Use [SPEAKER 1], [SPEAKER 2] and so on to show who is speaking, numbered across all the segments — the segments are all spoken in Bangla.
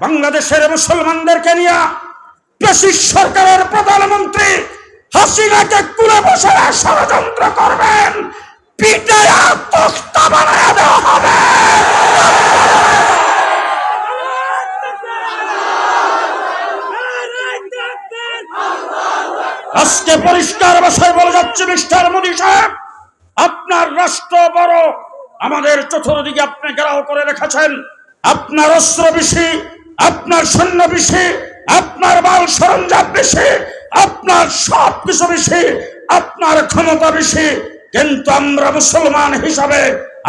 [SPEAKER 1] বাংলাদেশের মুসলমানদেরকে নিয়ে ব্রিটিশ সরকারের প্রধানমন্ত্রী হাসিনাকে কুলে বসে ষড়যন্ত্র করবেন। আজকে পরিষ্কার ভাষায় বলে যাচ্ছে, মিস্টার মোদী সাহেব, আপনার রাষ্ট্র বড়, আমাদের চতুর্দিকে আপনি ঘেরাও করে রেখেছেন। আপনার অস্ত্র বেশি আপনার সৈন্য বেশি আপনার বাল সরঞ্জাম বেশি, আপনার সব কিছু বেশি, আপনার ক্ষমতা বেশি। কিন্তু আমরা মুসলমান হিসাবে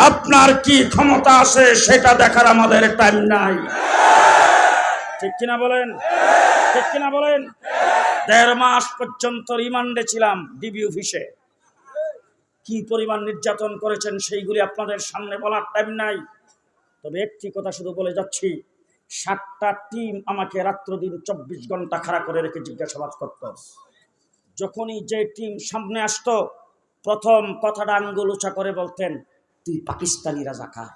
[SPEAKER 1] আপনার কি ক্ষমতা আছে সেটা দেখার আমাদের টাইম নাই। ঠিক কিনা বলেন? ঠিক কিনা বলেন? দেড় মাস পর্যন্ত রিমান্ডে ছিলাম ডিবি অফিসে। কি পরিমাণ নির্যাতন করেছেন সেইগুলি আপনাদের সামনে বলার টাইম নাই। তবে একটি কথা শুধু বলে যাচ্ছি সাতটা টিম আমাকে রাত্র দিন চব্বিশ ঘণ্টা খাড়া করে রেখে জিজ্ঞাসাবাদ করত। যখনই যে টিম সামনে আসতো, প্রথম কথাটা আঙ্গুল উঁচা করে বলতেন, তুই পাকিস্তানি রাজাকার।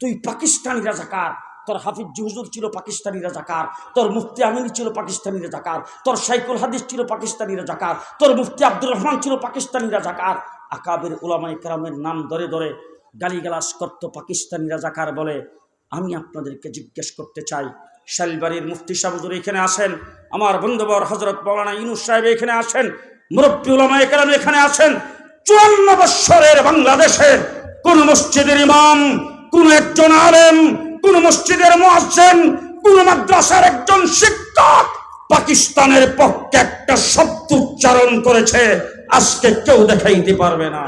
[SPEAKER 1] তুই পাকিস্তানি রাজাকার। তোর হাফিজ হুজুর ছিল পাকিস্তানি রাজাকার। তোর মুফতি আমিনী ছিল পাকিস্তানি রাজাকার। তোর সাইকুল হাদিস ছিল পাকিস্তানি রাজাকার। তোর মুফতি আব্দুর রহমান ছিল পাকিস্তানি রাজাকার। আকাবের উলামাই কারামের নাম ধরে ধরে গালিগালাস করত পাকিস্তানি রাজাকার বলে আমি আপনাদেরকে জিজ্ঞেস করতে চাই। শালবাড়ির মুফতি সাহেব হুজুর এখানে আসেন আমার বন্ধুবর হজরত মৌলানা ইনুস সাহেব এখানে আসেন মুরব্বী উলামাই কারাম এখানে আসেন চুয়ান্ন বৎসরের বাংলাদেশে কোন মসজিদের ইমাম, কোন একজন আলেম, কোন মসজিদের মুয়াজ্জিন, কোন মাদ্রাসার একজন শিক্ষক পাকিস্তানের পক্ষে একটা শব্দ উচ্চারণ করেছে, আজকে কেউ দেখাইতে পারবে না।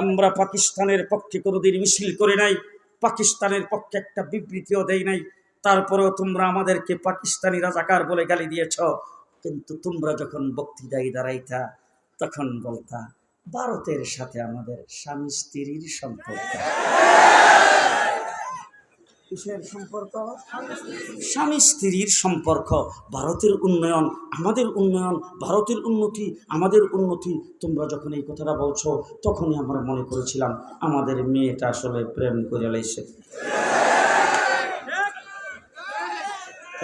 [SPEAKER 1] আমরা পাকিস্তানের পক্ষে কোনোদিন মিছিল করে নাই। পাকিস্তানের পক্ষে একটা বিবৃতিও দেয় নাই। তারপরেও তোমরা আমাদেরকে পাকিস্তানি রাজাকার বলে গালি দিয়েছ। কিন্তু তোমরা যখন বক্তৃতায় দাঁড়াইতা, তখন বলতা, ভারতের সাথে আমাদের স্বামী স্ত্রীর সম্পর্ক। সম্পর্ক? স্বামী স্ত্রীর সম্পর্ক। ভারতের উন্নয়ন, আমাদের উন্নয়ন, ভারতের উন্নতি, আমাদের উন্নতি। তোমরা যখন এই কথাটা বলছো, তখনই আমরা মনে করেছিলাম, আমাদের মেয়েটা আসলে প্রেম করে লাইছে।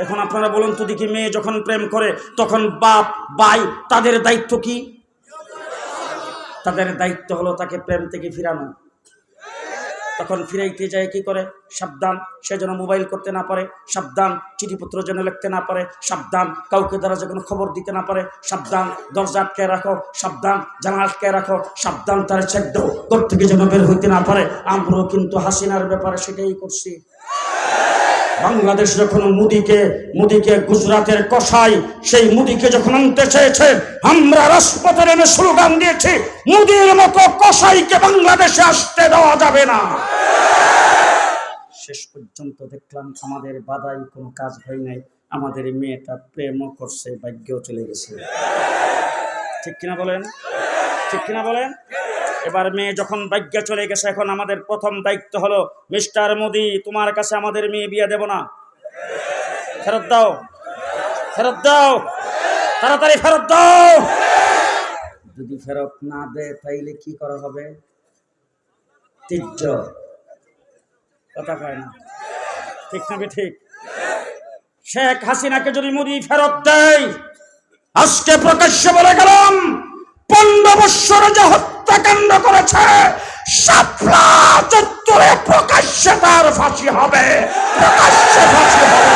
[SPEAKER 1] এখন আপনারা বলুন তো দেখি, মেয়ে যখন প্রেম করে, তখন বাপ বাই তাদের দায়িত্ব কি? তাদের দায়িত্ব হলো তাকে প্রেম থেকে ফিরানো। তখন ফিরাইতে যায় কি করে? সাবধান। সে যেন মোবাইল করতে না পারে, সাবধান। চিঠিপত্র যেন লিখতে না পারে, সাবধান। কাউকে দ্বারা যেন খবর দিতে না পারে, সাবধান। দরজা আটকে রাখো, সাবধান। জানা আটকে রাখো, সাবধান তার দাও। ঘর থেকে যেন বের হইতে না পারে। আমরাও কিন্তু হাসিনার ব্যাপারে সেটাই করছি। বাংলাদেশ যখন মুদিকে মুদিকে গুজরাটের কষাই সেই মুদিকে যখন আনতে চেয়েছে, আমরা রাজপথে নেমে স্লোগান দিয়েছি, মুদির মতো কষাইকে বাংলাদেশে আসতে দেওয়া যাবে না। শেষ পর্যন্ত দেখলাম আমাদের বাধাই কোনো কাজ হয় নাই, আমাদের মেয়েটা প্রেমও করছে, ভাগ্যও চলে গেছে। ঠিক কিনা বলেন? ঠিক কিনা বলেন? এবার মেয়ে যখন ভাগ্য চলে গেছে এখন আমাদের প্রথম দায়িত্ব হলো মিস্টার মোদি তোমার কাছে আমাদের মেয়ে বিয়ে দেব না। ফেরত দাও। ফেরত দাও। তাড়াতাড়ি ফেরত দাও। যদি ফেরত না দেয় তাইলে কি করা হবে? তির্য কথা কয় না। ঠিক না ঠিক শেখ হাসিনাকে যদি মোদি ফেরত দেয় আজকে প্রকাশ্যে বলে গেলাম পনেরো বৎসর যে হত্যাকাণ্ড করেছে। সাপলা চত্বরে প্রকাশ্যে তার ফাঁসি হবে। প্রকাশ্যে ফাঁসি হবে।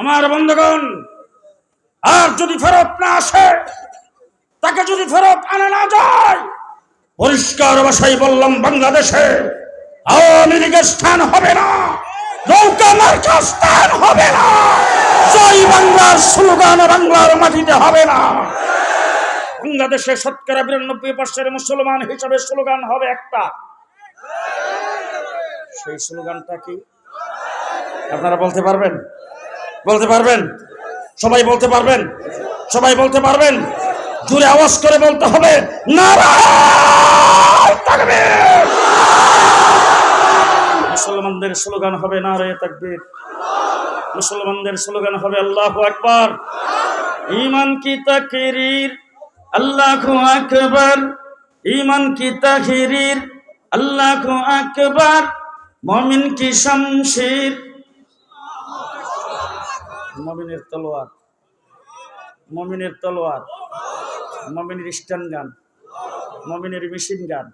[SPEAKER 1] আমার বন্ধুগণ, আর যদি ফেরত না আসে, তাকে যদি ফেরত আনা না যায়, পরিষ্কার ভাষায় বললাম, বাংলাদেশে আওয়ামী লীগের স্থান হবে না। নৌকা মার্কা হবে না। বাংলার স্লোগান বাংলার হবে না। শতকরা বিরানব্বই মুসলমান হিসাবে স্লোগান হবে একটা। সেই স্লোগানটা কি? আপনারা বলতে পারবেন? বলতে পারবেন? সবাই বলতে পারবেন? সবাই বলতে পারবেন? জোরে আওয়াজ করে বলতে হবে, নারায় মুসলমানদের স্লোগান হবে নারায় তাকবীর। মুসলমানদের স্লোগান হবে আল্লাহু আকবার। ইমান কি তাকরীর আল্লাহু আকবার। ইমান কি তাকরীর আল্লাহু আকবার। মুমিন কি শামশির? মুমিনের তলোয়ার। মুমিনের তলোয়ার। মুমিনের স্ট্যান্ড গান মুমিনের মেশিন গান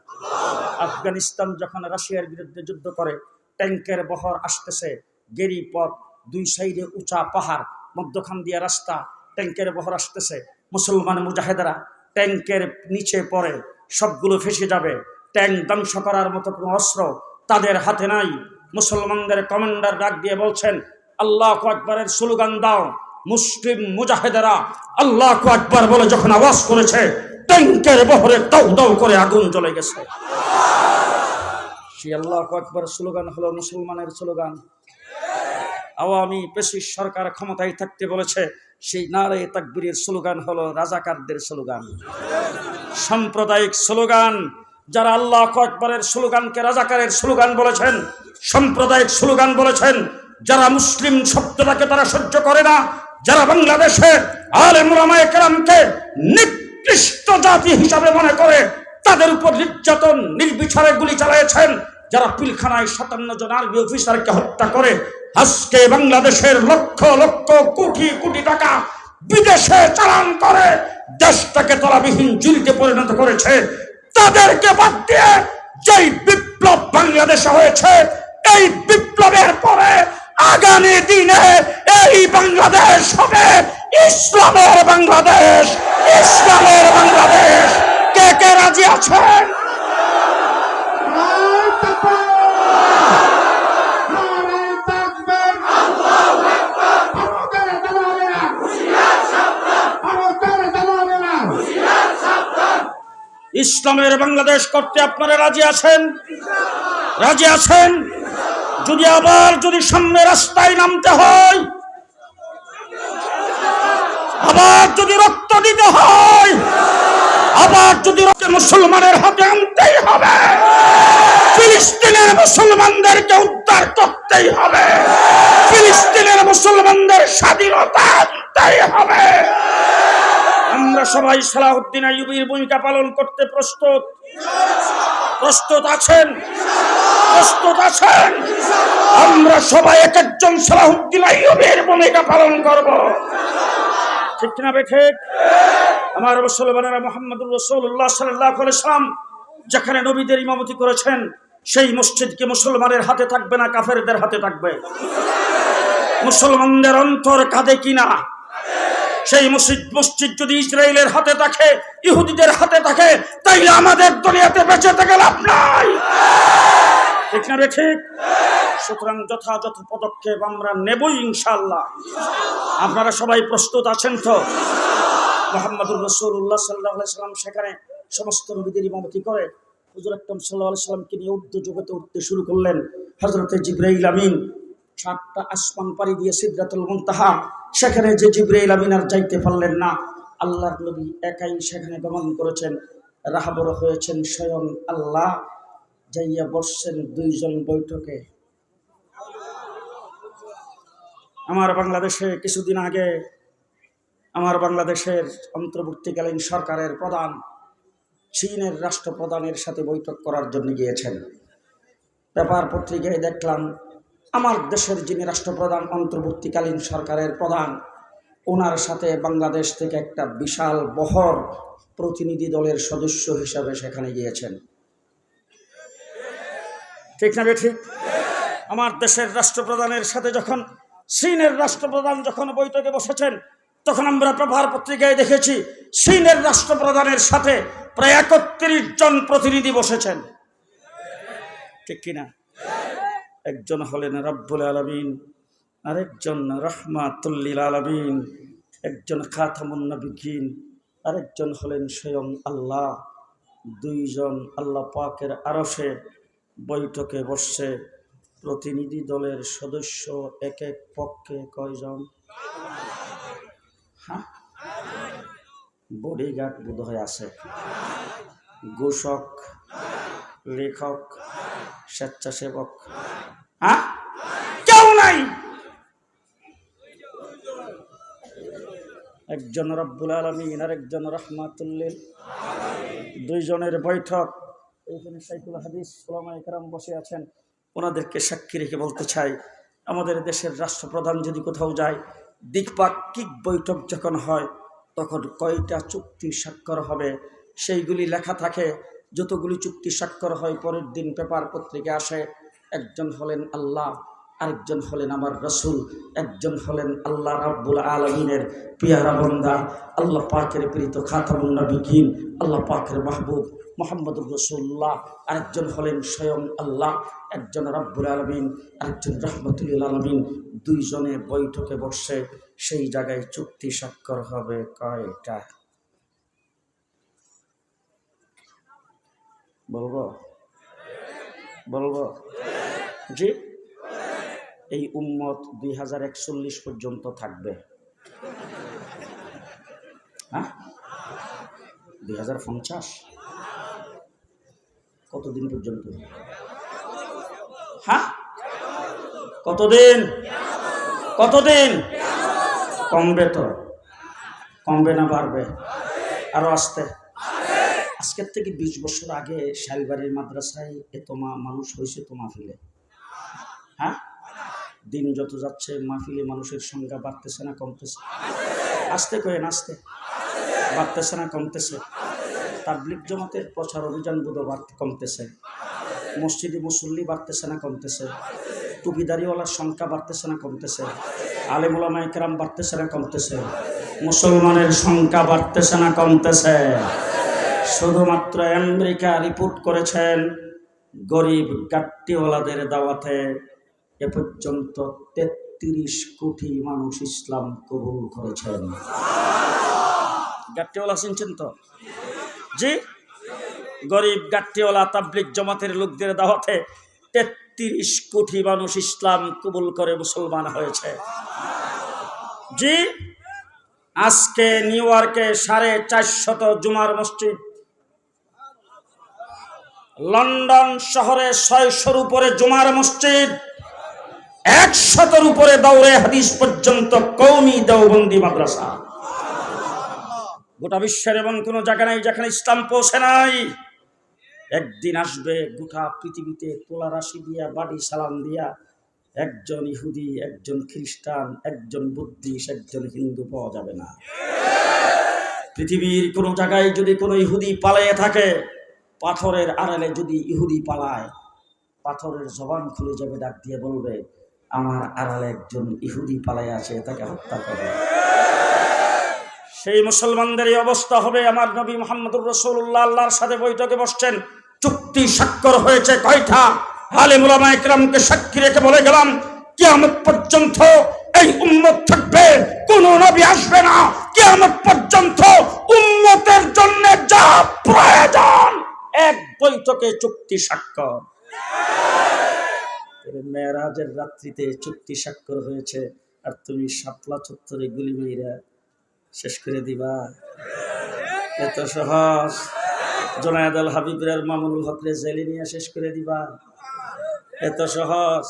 [SPEAKER 1] আফগানিস্তান যখন রাশিয়ার বিরুদ্ধে যুদ্ধ করে ট্যাঙ্কের বহর আসতেছে। গেরি পথ, দুই সাইডে উঁচা পাহাড়, মধ্যখান দিয়ে রাস্তা ট্যাঙ্কের বহর আসতেছে। মুসলমান মুজাহেদারা ট্যাঙ্কের নিচে পড়ে, সবগুলো ফেসে যাবে। ট্যাঙ্ক ধ্বংস করার মতো কোনো অস্ত্র তাদের হাতে নাই। মুসলমানদের কমান্ডার ডাক দিয়ে বলছেন, আল্লাহ আকবরের স্লোগান দাও। মুসলিম মুজাহেদারা আল্লাহ আকবর বলে যখন আওয়াজ করেছে ট্যাঙ্কের বহরে দাউ দাউ করে আগুন জ্বলে গেছে। সেই আল্লাহ আকবর স্লোগান হলো মুসলমানের স্লোগান। আওয়ামী পেশির সরকার ক্ষমতায় থাকতে বলেছে, সেই নারে তাকবীরের স্লোগান হলো রাজাকারদের স্লোগান। সাম্প্রদায়িক স্লোগান, যারা আল্লাহ আকবরের স্লোগানকে রাজাকারের স্লোগান বলেছেন, সাম্প্রদায়িক স্লোগান বলেছেন, যারা মুসলিম শব্দটাকে তারা সহ্য করে না, যারা বাংলাদেশের আলেম রামায় কেরামকে নিকৃষ্ট জাতি হিসাবে মনে করে তাদের উপর নির্যাতন, নির্বিচারে গুলি চালিয়েছেন যারা পিলখানায় সাতান্ন জন আর্মি অফিসারকে হত্যা করে, আজকে বাংলাদেশের লক্ষ লক্ষ কোটি কোটি টাকা বিদেশে চালান করে, দেশটাকে তলাবিহীন জুলিতে পরিণত করেছে। তাদেরকে বাদ দিয়ে যেই বিপ্লব বাংলাদেশে হয়েছে, এই বিপ্লবের পরে আগামী দিনে এই বাংলাদেশ হবে ইসলামের বাংলাদেশ ইসলামের বাংলাদেশ। কে কে রাজি আছেন? ইসলামের বাংলাদেশ করতে আপনারা রাজি আছেন? রাজি আছেন? যদি আবার, যদি সামনে রাস্তায় নামতে হয়, আবার যদি রক্ত দিতে হয় আবার যদি মুসলমানের হাতে আনতেই হবে, ফিলিস্তিনের মুসলমানদেরকে উদ্ধার করতেই হবে, ফিলিস্তিনের মুসলমানদের স্বাধীনতা আনতেই হবে। আমরা সবাই সালাউদ্দিন আইয়ুবীর ভূমিকা পালন করতে প্রস্তুত। প্রস্তুত আছেন? প্রস্তুত আছেন? আমরা সবাই এক একজন সালাউদ্দিন আইয়ুবীর ভূমিকা পালন করব। ঠিক না বেঠে আমার মুসলমানেরা মোহাম্মদুর রসুল্লাহ সাল্লাহ সাল্লাম যেখানে নবীদের ইমামতি করেছেন, সেই মসজিদকে মুসলমানের হাতে থাকবে না, কাফেরদের হাতে থাকবে। মুসলমানদের অন্তর কাঁদে কিনা সেই মসজিদ মসজিদ যদি ইসরায়েলের হাতে থাকে, ইহুদিদের হাতে থাকে, তাইলে আমাদের দুনিয়াতে বেঁচে থেকে লাভ নাই। ঠিক না ঠিক? সুতরাং যথাযথ পদক্ষেপ আমরা নেবই ইনশাল্লাহ আপনারা সবাই প্রস্তুত আছেন তো? মোহাম্মদুর রসুল্লাহ সাল্লাহ সাল্লাম সেখানে সমস্ত নবীদের ইমামতি করে হুজুর আকরম সাল্লাহ সাল্লামকে নিয়ে উর্দু জগতে উঠতে শুরু করলেন। হজরতে জিব্রাইল আমিন সাতটা আসমান পাড়ি দিয়ে সিদ্ধাতুল মুনতাহা, সেখানে যে জিব্রাইল আমিন আর যাইতে পারলেন না, আল্লাহর নবী একাই সেখানে গমন করেছেন, রাহাবর হয়েছেন স্বয়ং আল্লাহ, যাইয়া বসছেন দুইজন বৈঠকে। আমার বাংলাদেশে কিছুদিন আগে আমার বাংলাদেশের অন্তর্বর্তীকালীন সরকারের প্রধান চীনের রাষ্ট্রপ্রধানের সাথে বৈঠক করার জন্য গিয়েছেন। পেপার পত্রিকায় দেখলাম, আমার দেশের যিনি রাষ্ট্রপ্রধান অন্তর্বর্তীকালীন সরকারের প্রধান, ওনার সাথে বাংলাদেশ থেকে একটা বিশাল বহর প্রতিনিধি দলের সদস্য হিসাবে সেখানে গিয়েছেন। ঠিক না ঠিক? আমার দেশের রাষ্ট্রপ্রধানের সাথে যখন চীনের রাষ্ট্রপ্রধান যখন বৈঠকে বসেছেন, তখন আমরা প্রভার পত্রিকায় দেখেছি, চীনের রাষ্ট্রপ্রধানের সাথে প্রায় একত্রিশ জন প্রতিনিধি বসেছেন। ঠিক কিনা একজন হলেন রব্বুল আলমিন, আরেকজন রহমাতুল্লিল আলমিন, একজন খাতামুন্নবিকিন আরেকজন হলেন স্বয়ং আল্লাহ। দুইজন আল্লাহ পাকের আরসে বৈঠকে বসছে। প্রতিনিধি দলের সদস্য এক এক পক্ষে কয়জন? হ্যাঁ? বডিগার্ড বোধ হয় আছে। ঘোষক, লেখক, স্বেচ্ছাসেবক। হ্যাঁ? কেউ নাই! একজন রব্বুল আলমিন আর একজন রহমাতুল্লিল। দুইজনের বৈঠক। এইখানে সাইকুল হাদিস ওলামা একরাম বসে আছেন। ওনাদেরকে সাক্ষী রেখে বলতে চাই, আমাদের দেশের রাষ্ট্রপ্রধান যদি কোথাও যায় দ্বিপাক্ষিক বৈঠক যখন হয়, তখন কয়টা চুক্তি স্বাক্ষর হবে? সেইগুলি লেখা থাকে। যতগুলি চুক্তি স্বাক্ষর হয়, পরের দিন পেপার পত্রিকা আসে, একজন হলেন আল্লাহ, আরেকজন হলেন আমার রসুল, একজন হলেন আল্লাহ রাব্বুল আলমিনের পিয়ারা বন্দা, আল্লাহ পাকের প্রীত খাতামুন নবীন আল্লাহ পাকের মাহবুব। মোহাম্মদুর রসুল্লাহ আরেকজন হলেন স্বয়ং আল্লাহ, একজন রব্বুল আলমিন, আরেকজন রহমতুল্লাহ আলমিন, দুইজনে বৈঠকে বসে সেই জায়গায় চুক্তি স্বাক্ষর হবে কয়টা? বলব? বলব? জি? এই উম্মত দুই হাজার একচল্লিশ পর্যন্ত থাকবে। হ্যাঁ? দুই হাজার পঞ্চাশ? কতদিন পর্যন্ত? হ্যাঁ? কতদিন? কতদিন? কমবে তো। কমবে না, বাড়বে। আরও আসতে। আজকের থেকে বিশ বছর আগে শালবাড়ির মাদ্রাসায় এত মা মানুষ হয়েছে তো মাহফিলে। হ্যাঁ? দিন যত যাচ্ছে, মাহফিলে মানুষের সংখ্যা বাড়তেছে না, কমতেছে। আসতে কয়েন আসতে। বাড়তেছে না, কমতেছে। তাবলিক জমাতের প্রচার অভিযান বোধ বাড়তে কমতেছে। মসজিদে মুসল্লি বাড়তেছে না কমতেছে। টুপিদারিওয়ালার সংখ্যা বাড়তেছে না কমতেছে। আলেমুলামা একরাম বাড়তেছে না কমতেছে। মুসলমানের সংখ্যা বাড়তেছে না কমতেছে। শুধুমাত্র আমেরিকা রিপোর্ট করেছেন, গরিব গাট্টিওয়ালাদের দাওয়াতে এ পর্যন্ত তেত্রিশ কোটি মানুষ ইসলাম কবুল করেছেন। গাট্টিওয়ালা শুনছেন তো? জি? গরিব গাট্টিওয়ালা তাবলিক জমাতের লোকদের দাওয়াতে তেত্রিশ কোটি মানুষ ইসলাম কবুল করে মুসলমান হয়েছে। জি? আজকে নিউ ইয়র্কে সাড়ে চারশত জুমার মসজিদ। লন্ডন শহরে ছয়শোর উপরে জুমার মসজিদ। একশতর উপরে দৌড়ে হাদিস পর্যন্ত কৌমি দেওবন্দি মাদ্রাসা। গোটা বিশ্বের এমন কোনো জায়গা নাই যেখানে ইসলাম পৌঁছে নাই। একদিন আসবে গোটা পৃথিবীতে তোলা রাশি দিয়া, বাড়ি সালাম দিয়া, একজন ইহুদি, একজন খ্রিস্টান, একজন বুদ্ধিস্ট, একজন হিন্দু পাওয়া যাবে না। পৃথিবীর কোনো জায়গায় যদি কোনো ইহুদি পালিয়ে থাকে, পাথরের আড়ালে যদি ইহুদি পালায়, পাথরের জবান খুলে যাবে, ডাক দিয়ে বলবে, আমার আড়ালে একজন ইহুদি পালাই আছে, তাকে হত্যা করে। সেই মুসলমানদের এই অবস্থা হবে। আমার নবী মোহাম্মদুর রসুল্লাহ আল্লাহর সাথে বৈঠকে বসছেন। চুক্তি স্বাক্ষর হয়েছে কয়টা? আলিমুলামা ইকরামকে সাক্ষী রেখে বলে গেলাম, কিয়ামত পর্যন্ত এই উম্মত থাকবে, কোন নবী আসবে না। কিয়ামত পর্যন্ত উম্মতের জন্য যা প্রয়োজন, এক বৈঠকে চুক্তি স্বাক্ষর। মেয়েরাজের রাত্রিতে চুক্তি স্বাক্ষর হয়েছে, আর তুমি শাপলা চত্বরে গুলি মেয়েরা শেষ করে দিবা। এত সহজ। জোনায়দ হাবিবের মামুনুল হকরে জেলে নিয়ে শেষ করে দিবা। এত সহজ।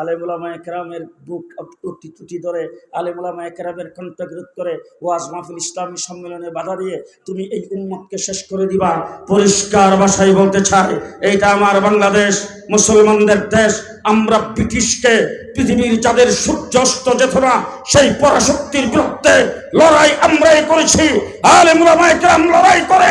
[SPEAKER 1] আলেমুলামা একরামের বুক টুটি টুটি ধরে আলেমুলামা একরামের কণ্ঠবিরোধ করে, ওয়াজ মাহফিল ইসলামী সম্মেলনে বাধা দিয়ে তুমি এই উম্মতকে শেষ করে দিবা। পরিষ্কার ভাষায় বলতে চাই, এইটা আমার বাংলাদেশ, মুসলমানদের দেশ, আমরা ব্রিটিশকে পৃথিবীর যাদের সূর্যাস্ত যেত না, সেই পরাশক্তির বিরুদ্ধে লড়াই আমরাই করেছি। আলেমুলামা একরাম লড়াই করে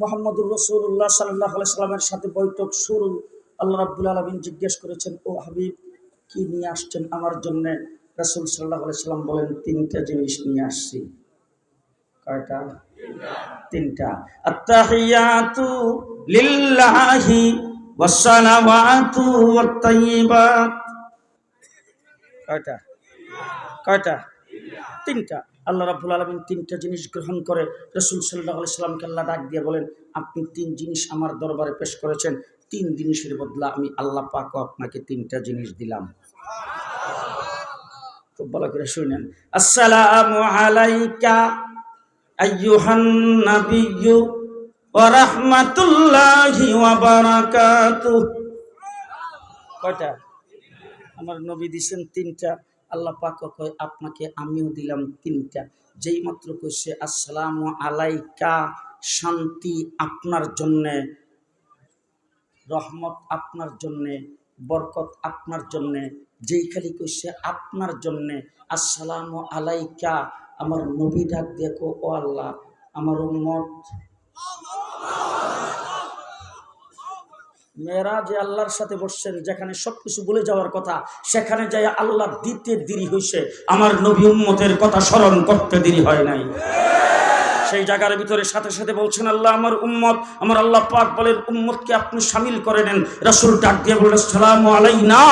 [SPEAKER 1] মোহাম্মদুর রসুল্লাহ সাল্লাহ সাল্লামের সাথে বৈঠক শুরু। আল্লাহ রাব্বুল আলমিন জিজ্ঞেস করেছেন, ও হাবিব, কি নিয়ে আসছেন আমার জন্য? রসুল সাল্লাহ সাল্লাম বলেন, তিনটা জিনিস নিয়ে আসছি। কয়টা? তিনটা। লিল্লাহি কয়টা? কয়টা? তিনটা। আল্লাহ রাবুল আলমিন তিনটা জিনিস গ্রহণ করে রসুল সাল্লাহ সাল্লামকে আল্লাহ ডাক দিয়ে বলেন, আপনি তিন জিনিস আমার দরবারে পেশ করেছেন। তিন জিনিসের বদলা আমি আল্লাহ পাকও আপনাকে তিনটা জিনিস দিলাম। খুব ভালো করে শুনেন। আসসালামু আলাইকা আমার নবী দিছেন তিনটা। আল্লাহ পাক কয়, আপনাকে আমিও দিলাম তিনটা। যেই মাত্র কইছে আসসালামু আলাইকা, শান্তি আপনার জন্যে, রহমত আপনার জন্যে, বরকত আপনার জন্যে। যেই খালি কইছে আপনার জন্যে, আসসালামু আলাইকা, আমার নবী ডাক দেখো ও আল্লাহ, আমার উম্মত মেয়েরা যে আল্লাহর সাথে বসছেন যেখানে সবকিছু বলে যাওয়ার কথা, সেখানে যাই আল্লাহ দিতে দেরি হয়েছে আমার নবী উম্মতের কথা স্মরণ করতে দেরি হয় নাই। সেই জায়গার ভিতরে সাথে সাথে বলছেন, আল্লাহ আমার উম্মত, আমার আল্লাহ পাক বলেন, উম্মতকে আপনি সামিল করে নেন। রাসূল ডাক দিয়ে বললেন সালামু আলাইনা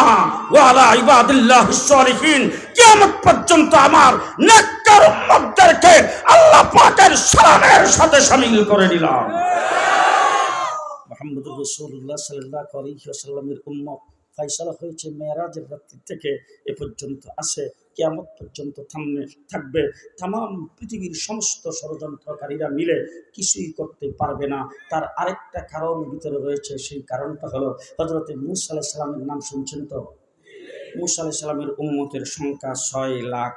[SPEAKER 1] ওয়া আলা ইবাদিল্লাহিস সালিহিন। কিয়ামত পর্যন্ত আমার নেককার উম্মতদেরকে আল্লাহ পাকের সালামের সাথে সামিল করে নিলাম। মোহাম্মদ রসুল্লাহ সাল্লাহ আলহিহাসাল্লামের উম্মত। ফাইসালা হয়েছে মেয়েরাজের রাত্রি থেকে এ পর্যন্ত আসে, কেয়ামত পর্যন্ত থামনে থাকবে। তাম পৃথিবীর সমস্ত ষড়যন্ত্রকারীরা মিলে কিছুই করতে পারবে না। তার আরেকটা কারণ ভিতরে রয়েছে, সেই কারণটা হলো হজরত মুসা আলাহ সাল্লামের নাম শুনছেন তো? মুসা আলাহ সাল্লামের উম্মতের সংখ্যা ছয় লাখ।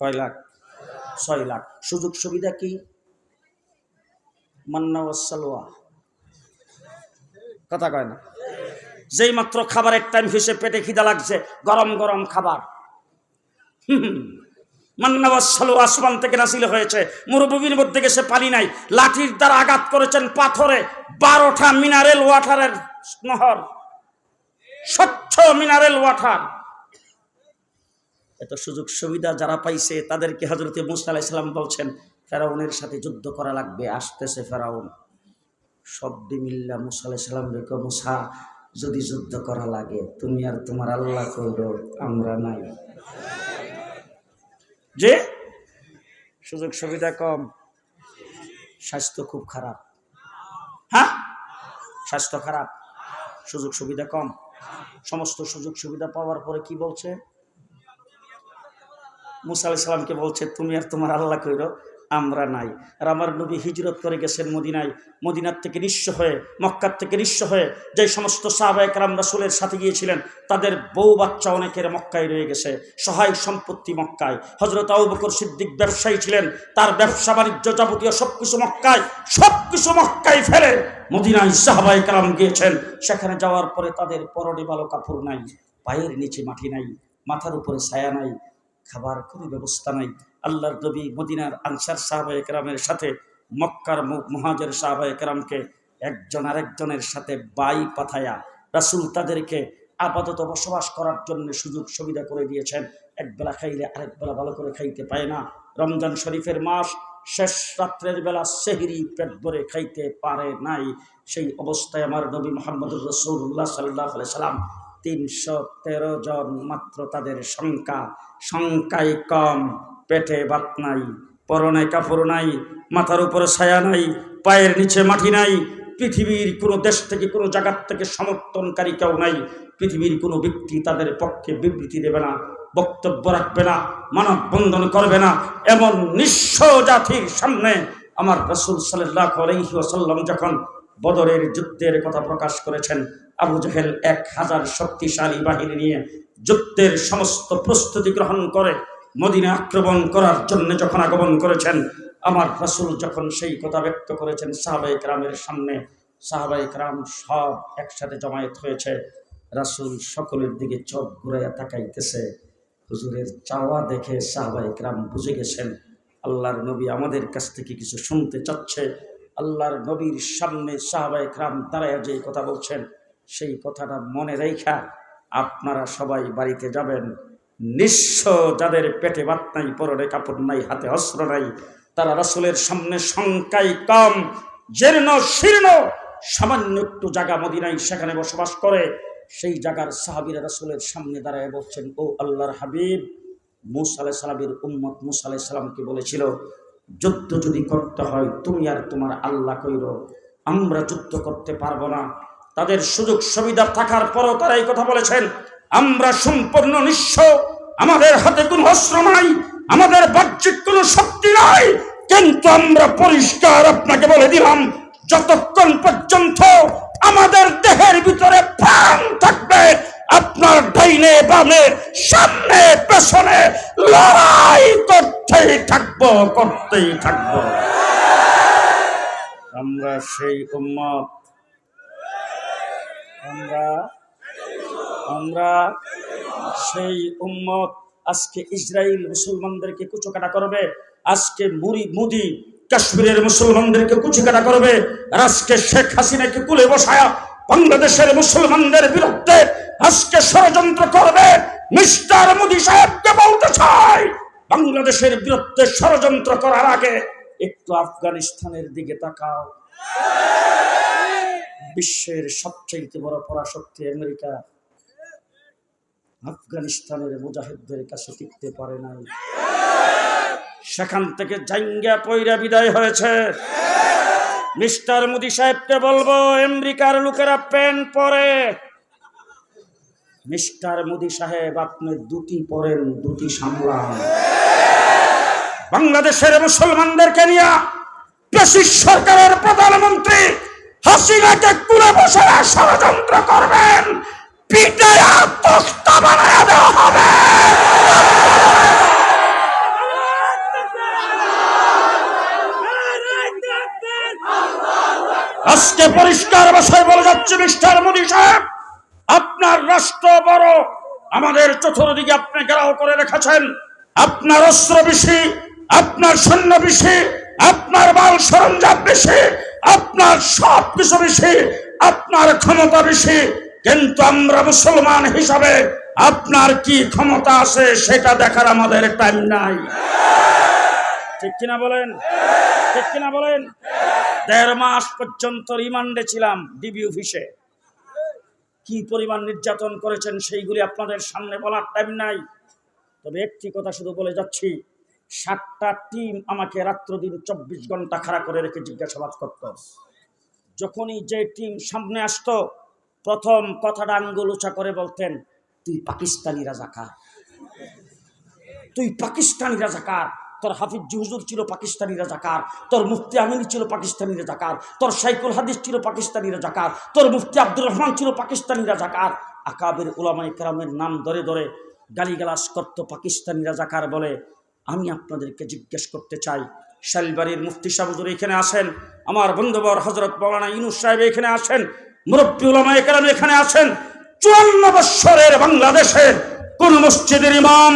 [SPEAKER 1] কয় লাখ? ছয় লাখ। সুযোগ সুবিধা কি? মান্না ওয়াসালোয়া কথা কয় না। যেই মাত্র খাবারের টাইম হয়েছে, পেটে খিদা লাগছে, গরম গরম খাবার। মান্নাবাসালু আসমান থেকে নাসিল হয়েছে। মরুভূমির মধ্যে গেছে পানি নাই। লাঠির দ্বারা আঘাত করেছেন পাথরে। বারোটা মিনারেল ওয়াটারের নহর। স্বচ্ছ মিনারেল ওয়াটার। এত সুযোগ সুবিধা যারা পাইছে, তাদেরকে হজরতে মুসা আলাইসালাম বলছেন, ফেরাউনের সাথে যুদ্ধ করা লাগবে। আসতেছে ফেরাউন। শব্দে মিল্লা মুসা আলাইসালাম রেখো, মুসা, যদি যুদ্ধ করা লাগে, তুমি আর তোমার আল্লাহ করো আমরা নাই। যে? সুযোগ সুবিধা কম, স্বাস্থ্য খুব খারাপ। হ্যাঁ? স্বাস্থ্য খারাপ, সুযোগ সুবিধা কম। সমস্ত সুযোগ সুবিধা পাওয়ার পরে কি বলছে? মুসা আলাহ সাল্লামকে বলছে, তুমি আর তোমার আল্লাহ কইরো আমরা নাই। আর আমার নবী হিজরত করে গেছেন মদিনায়। মদিনার থেকে নিঃস্ব হয়ে, মক্কার থেকে নিঃস্ব হয়ে যে সমস্ত সাহবায়করাম রাসুলের সাথে গিয়েছিলেন, তাদের বউ বাচ্চা অনেকের মক্কায় রয়ে গেছে। সহায় সম্পত্তি মক্কায়। হজরত আবু বকর সিদ্দিক ব্যবসায়ী ছিলেন, তার ব্যবসা বাণিজ্য যাবতীয় সব কিছু মক্কায় সব কিছু মক্কায় ফেলে মদিনায় সাহবায়করাম গিয়েছেন। সেখানে যাওয়ার পরে তাদের পরনে ভালো কাপড় নাই, পায়ের নিচে মাটি নাই, মাথার উপরে ছায়া নাই। খাবার কোনো ব্যবস্থা নাই। আল্লাহর নবী মদিনার আনসার সাহাবা একরামের সাথে, মক্কার মুহাজের সাহাবা একরামকে একজন আরেকজনের সাথে বাই পাঠায়া রাসুল তাদেরকে আপাতত বসবাস করার জন্য সুযোগ সুবিধা করে দিয়েছেন। একবেলা খাইলে আরেক বেলা ভালো করে খাইতে পায় না। রমজান শরীফের মাস শেষ রাত্রের বেলা সেহরি পেট ভরে খাইতে পারে নাই। সেই অবস্থায় আমার নবী মোহাম্মদুর রসুল্লাহ সাল্লাহ সাল্লাম তিনশো তেরো জন মাত্র তাদের সংখ্যা। সংখ্যায় কম, পেটে বাত নাই, পরনে কাপড় নাই, মাথার উপরে ছায়া নাই, পায়ের নিচে মাটি নাই, পৃথিবীর কোনো দেশ থেকে, কোনো জায়গার থেকে সমর্থনকারী কেউ নাই, পৃথিবীর কোনো ব্যক্তি তাদের পক্ষে বিবৃতি দেবে না, বক্তব্য রাখবে না মানববন্ধন করবে না। এমন নিঃস্ব জাতির সামনে আমার রসুল সাল্লাহ আলহিহাসাল্লাম যখন বদরের যুদ্ধের কথা প্রকাশ করেছেন আবু জাহেল এক হাজার শক্তিশালী বাহিনী নিয়ে যুদ্ধের সমস্ত প্রস্তুতি গ্রহণ করে মদিনা আক্রমণ করার জন্য যখন আগমন করেছেন, আমার রাসূল যখন সেই কথা ব্যক্ত করেছেন সাহাবাই রামের সামনে সাহাবাই রাম সব একসাথে জমায়েত হয়েছে। রাসূল সকলের দিকে চোখ ঘুরাইয়া তাকাইতেছে। হুজুরের চাওয়া দেখে সাহাবাই রাম বুঝে গেছেন, আল্লাহর নবী আমাদের কাছ থেকে কিছু শুনতে চাচ্ছে। আল্লাহর নবীর সামনে সাহাবাই রাম দাঁড়ায় যে কথা বলছেন, সেই কথাটা মনে রেখা আপনারা সবাই বাড়িতে যাবেন। নিঃস্ব যাদের পেটে ভাত নাই, পরনে কাপড় নাই, হাতে অস্ত্র নাই, তারা রাসূলের সামনে সংখ্যায় কম, জীর্ণ, শীর্ণ, সামান্য একটু জায়গা মদিনায় সেখানে বসবাস করে, সেই জায়গার সাহাবিরা রাসূলের সামনে দাঁড়ায় বলছেন, ও আল্লাহর হাবিব, মুসা আলাহ সালামের উম্মত মুসা আলাহ সালামকে বলেছিল যুদ্ধ যদি করতে হয়, তুমি আর তোমার আল্লাহ কইর, আমরা যুদ্ধ করতে পারব না। তাদের সুযোগ সুবিধা থাকার পরও তারা এই কথা বলেছেন, আমরা সম্পূর্ণ নিঃস্ব, আমাদের হাতে কোনো অস্ত্র নাই, আমাদের বাহ্যিক কোনো শক্তি নাই, কিন্তু আমরা পরিষ্কার আপনাকে বলে দিলাম, যতক্ষণ পর্যন্ত আমাদের দেহের ভিতরে প্রাণ থাকবে আপনার ডাইনে বামে, সামনে পেছনে লড়াই করতেই থাকব করতেই থাকব। আমরা সেই উম্মত। আমরা আমরা সেই উম্মত। আজকে ইসরায়েল মুসলমানদেরকে কুচকাটা করবে। আজকে মুড়ি মুদি কাশ্মীরের মুসলমানদেরকে কুচিকাটা করবে। আজকে শেখ হাসিনাকে কুলে বসায়া বাংলাদেশের মুসলমানদের বিরুদ্ধে আজকে ষড়যন্ত্র করবে মিস্টার মোদী সাহেবকে বলতে চাই। বাংলাদেশের বিরুদ্ধে ষড়যন্ত্র করার আগে একটু আফগানিস্তানের দিকে তাকাও। বিশ্বের সবচেয়ে বড় পরাশক্তি আমেরিকা আফগানিস্তানের মুজাহিদদের কাছে টিকতে পারে নাই। সেখান থেকে জাঙ্গা পয়রা বিদায় হয়েছে। মিস্টার মোদি সাহেবকে বলব, আমেরিকার লোকেরা প্যান্ট পরে মিস্টার মোদি সাহেব, আপনি দুটি পরেন, দুটি সামলান। বাংলাদেশের মুসলমানদেরকে নিয়ে সরকারের প্রধানমন্ত্রী হাসিনাকে তুলে বসে ষড়যন্ত্র করবেন। আজকে পরিষ্কার ভাষায় বলে যাচ্ছে, মিস্টার মোদী সাহেব আপনার রাষ্ট্র বড়। আমাদের চতুর্দিকে আপনি ঘেরাও করে রেখেছেন। আপনার অস্ত্র বেশি, আপনার সৈন্য বেশি, আপনার বাল সরঞ্জাম বেশি, আপনার সব কিছু বেশি, আপনার ক্ষমতা বেশি। কিন্তু আমরা মুসলমান হিসাবে আপনার কি ক্ষমতা আছে সেটা দেখার আমাদের টাইম নাই। ঠিক কিনা বলেন? ঠিক কিনা বলেন? দেড় মাস পর্যন্ত রিমান্ডে ছিলাম ডিবি অফিসে কি পরিমাণ নির্যাতন করেছেন সেইগুলি আপনাদের সামনে বলার টাইম নাই। তবে একটি কথা শুধু বলে যাচ্ছি, সাতটা টিম আমাকে রাত্র দিন চব্বিশ ঘণ্টা খাড়া করে রেখে জিজ্ঞাসাবাদ করত। যখনই যে টিম সামনে আসতো, প্রথম কথাটা আঙ্গুল উঁচা করে বলতেন, তুই পাকিস্তানি রাজাকার। তুই পাকিস্তানি রাজাকার। তোর হাফিজ হুজুর ছিল পাকিস্তানি রাজাকার, তোর মুফতি আমিনী ছিল পাকিস্তানি রাজাকার, তোর সাইকুল হাদিস ছিল পাকিস্তানি রাজাকার, তোর মুফতি আব্দুর রহমান ছিল পাকিস্তানি রাজাকার। আকাবের উলামাই কেরামের নাম ধরে ধরে গালিগালাস করত পাকিস্তানি রাজাকার বলে, আমি আপনাদেরকে জিজ্ঞেস করতে চাই, শালবাড়ির মুফতি সাহুজুর এখানে আসেন? আমার বন্ধুবর হজরত মৌলানা ইনুস সাহেব এখানে আসেন? মুরব্বী উলামাই কেরাম এখানে আসেন? চুয়ান্ন বৎসরের বাংলাদেশে কোন মসজিদের ইমাম,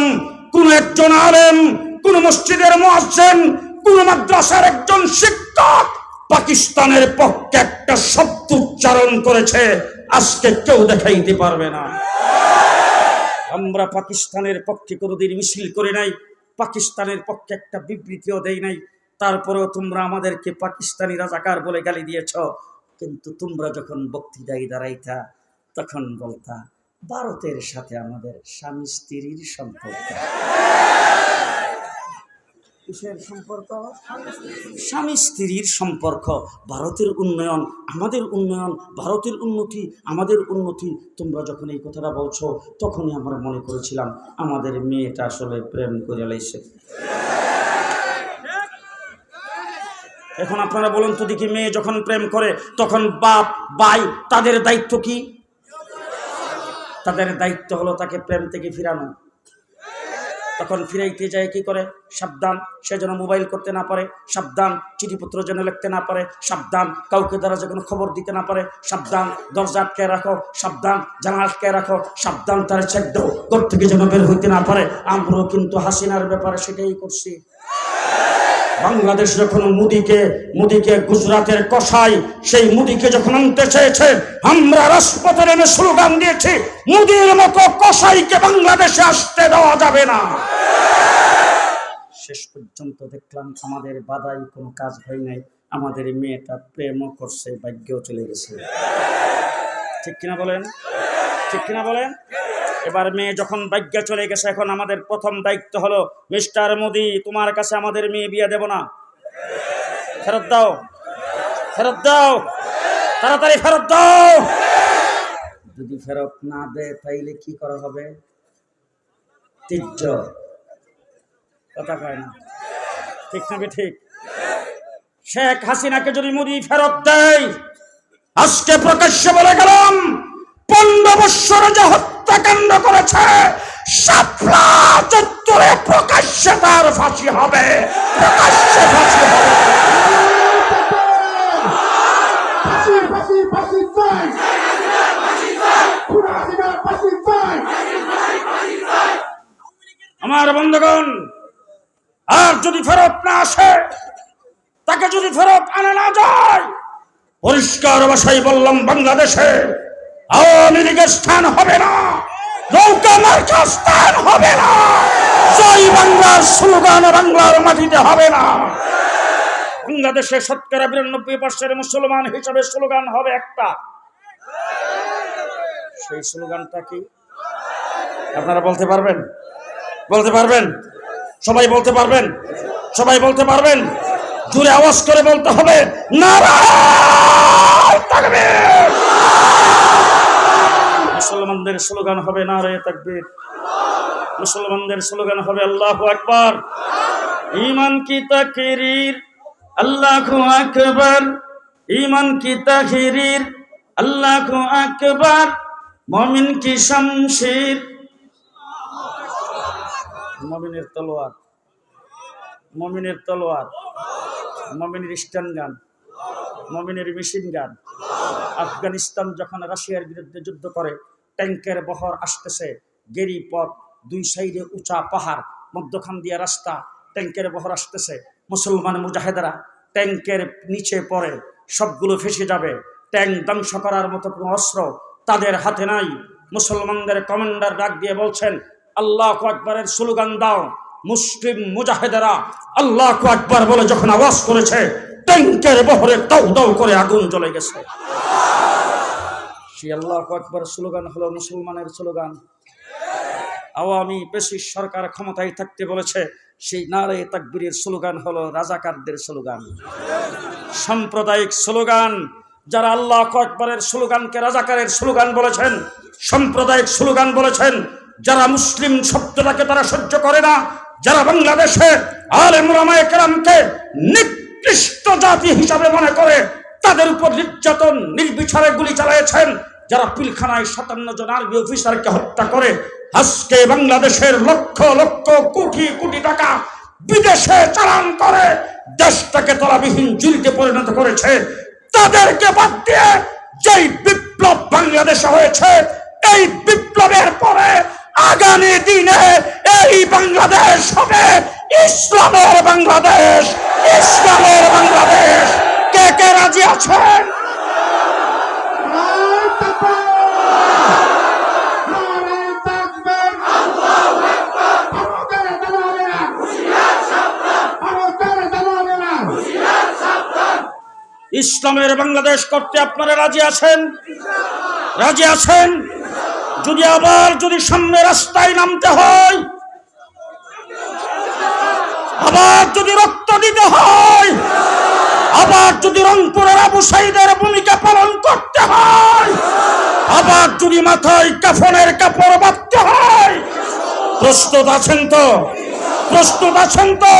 [SPEAKER 1] কোন একজন আলেম কোন মসজিদের মুয়াজ্জিন কোন মাদ্রাসার একজন শিক্ষক পাকিস্তানের পক্ষে একটা শব্দ উচ্চারণ করেছে, আজকে কেউ দেখাইতে পারবে না। আমরা পাকিস্তানের পক্ষে কোনোদিন মিছিল করে নাই, পাকিস্তানের পক্ষে একটা বিবৃতিও দেই নাই, তারপরেও তোমরা আমাদেরকে পাকিস্তানি রাজাকার বলে গালি দিয়েছ, কিন্তু তোমরা যখন বক্তৃতায় দাঁড়াইতা, তখন বলতা, ভারতের সাথে আমাদের স্বামী স্ত্রীর সম্পর্ক। কিসের সম্পর্ক? স্বামী স্ত্রীর সম্পর্ক। ভারতের উন্নয়ন, আমাদের উন্নয়ন, ভারতের উন্নতি, আমাদের উন্নতি। তোমরা যখন এই কথাটা বলছো, তখনই আমরা মনে করেছিলাম, আমাদের মেয়েটা আসলে প্রেম করে লাইছে। এখন আপনারা বলুন তো দেখি, মেয়ে যখন প্রেম করে, তখন বাপ বাই তাদের দায়িত্ব কি? তাদের দায়িত্ব হলো তাকে প্রেম থেকে ফিরানো। তখন ফিরাইতে যায়, কি করে? সাবধান, সে যেন মোবাইল করতে না পারে, সাবধান, চিঠিপত্র যেন লিখতে না পারে, সাবধান, কাউকে দ্বারা যে কোনো খবর দিতে না পারে, সাবধান, দরজা আটকে রাখো, সাবধান জানা আটকে রাখো, সাবধান তার চেক দাও, ঘর থেকে যেন বের হইতে না পারে। আমরাও কিন্তু হাসিনার ব্যাপারে সেটাই করছি। বাংলাদেশ যখন মুদিকে মুদিকে গুজরাটের কষাই সেই মুদিকে যখন আনতে চেয়েছে, আমরা রাজপথে নেমে স্লোগান দিয়েছি, মুদির মতো কষাইকে বাংলাদেশে আসতে দেওয়া যাবে না। শেষ পর্যন্ত দেখলাম আমাদের বাধাই কোনো কাজ হয় নাই, আমাদের মেয়েটা প্রেমও করছে, ভাগ্যও চলে গেছে। ঠিক কিনা বলেন? ঠিক কিনা বলেন? এবার মেয়ে যখন ভাগ্যে চলে গেছে এখন আমাদের প্রথম দায়িত্ব হলো মিস্টার মোদি তোমার কাছে আমাদের মেয়ে বিয়ে দেব না। ফেরত দাও। ফেরত দাও। তাড়াতাড়ি ফেরত দাও। যদি ফেরত না দেয় তাইলে কি করা হবে? তির্য কথা কয় না। ঠিক না ঠিক? শেখ হাসিনাকে যদি মোদি ফেরত দেয় আজকে প্রকাশ্যে বলে গেলাম পনেরো বৎসর যে হত্যাকাণ্ড করেছে। শাপলা চত্বরে প্রকাশ্যে তার ফাঁসি হবে। প্রকাশ্যে ফাঁসি হবে। আমার বন্ধুগণ, আর যদি ফেরত না আসে, তাকে যদি ফেরত আনা না যায়, পরিষ্কার ভাষায় বললাম, বাংলাদেশে আওয়ামী লীগের স্থান হবে না। নৌকা মার্কা হবে না। জয় বাংলার স্লোগান বাংলার মাটিতে হবে না। বাংলাদেশে শতকরা বিরানব্বই পার্সেন্ট মুসলমান হিসাবে স্লোগান হবে একটা। সেই স্লোগানটা কি? আপনারা বলতে পারবেন? বলতে পারবেন? সবাই বলতে পারবেন? সবাই বলতে পারবেন? জোরে আওয়াজ করে বলতে হবে, নারায় মুসলমানদের স্লোগান হবে নারায় তাকবীর। মুসলমানদের স্লোগান হবে আল্লাহ আকবার। ঈমান কি তাকরীর আল্লাহু আকবার। ঈমান কি তাকরীর আল্লাহু আকবার। মুমিন কি শামশির? মমিনের তলোয়ার। মমিনের তলোয়ার। মমিনের স্টান গান। মমিনের মেশিন গান আফগানিস্তান যখন রাশিয়ার বিরুদ্ধে যুদ্ধ করে ট্যাঙ্কের বহর আসতেছে। গেরি পথ, দুই সাইডে উঁচা পাহাড়, মধ্যখান দিয়ে রাস্তা ট্যাঙ্কের বহর আসতেছে। মুসলমান মুজাহেদারা ট্যাঙ্কের নিচে পড়ে, সবগুলো ফেসে যাবে। ট্যাঙ্ক ধ্বংস করার মতো কোনো অস্ত্র তাদের হাতে নাই। মুসলমানদের কমান্ডার ডাক দিয়ে বলছেন, আল্লাহ আকবরের স্লোগান দাও। মুসলিম মুজাহেদেরা আল্লাহ আকবর বলে যখন আওয়াজ করেছে ট্যাঙ্কের বহরে দাউ দাউ করে আগুন জ্বলে গেছে। আল্লাহ আকবর স্লোগান হলো মুসলমানের স্লোগান। আওয়ামী পেশির সরকার ক্ষমতায় থাকতে বলেছে, সেই নারে তাকবীরের স্লোগান হলো রাজাকারদের স্লোগান। সাম্প্রদায়িক স্লোগান, যারা আল্লাহ আকবরের স্লোগানকে রাজাকারের স্লোগান বলেছেন, সাম্প্রদায়িক স্লোগান বলেছেন, যারা মুসলিম শব্দটাকে তারা সহ্য করে না, যারা বাংলাদেশে আলে মুলামায়ে কেরামকে নিকৃষ্ট জাতি হিসাবে মনে করে তাদের উপর নির্যাতন, নির্বিচারে গুলি চালিয়েছেন, যারা পিলখানায় সাতান্ন জন আর্মি অফিসারকে হত্যা করে। আজকে বাংলাদেশের লক্ষ লক্ষ কোটি কোটি টাকা বিদেশে চালান করে, দেশটাকে তলাবিহীন জুলকে পরিণত করেছে। তাদেরকে বাদ দিয়ে যেই বিপ্লব বাংলাদেশে হয়েছে, এই বিপ্লবের পরে আগামী দিনে এই বাংলাদেশ হবে ইসলামের বাংলাদেশ ইসলামের বাংলাদেশ। কে কে রাজি আছেন? ইসলামের বাংলাদেশ করতে আপনারা রাজি আছেন? রাজি আছেন? যদি আবার যদি সামনে রাস্তায় নামতে হয় আবার যদি রক্ত দিতে হয়, আবার যদি রংপুরের আবু সাইদের ভূমিকা পালন করতে হয়, আবার যদি মাথায় কাফনের কাপড় বাঁধতে হয়, প্রস্তুত আছেন তো? প্রস্তুত আছেন তো?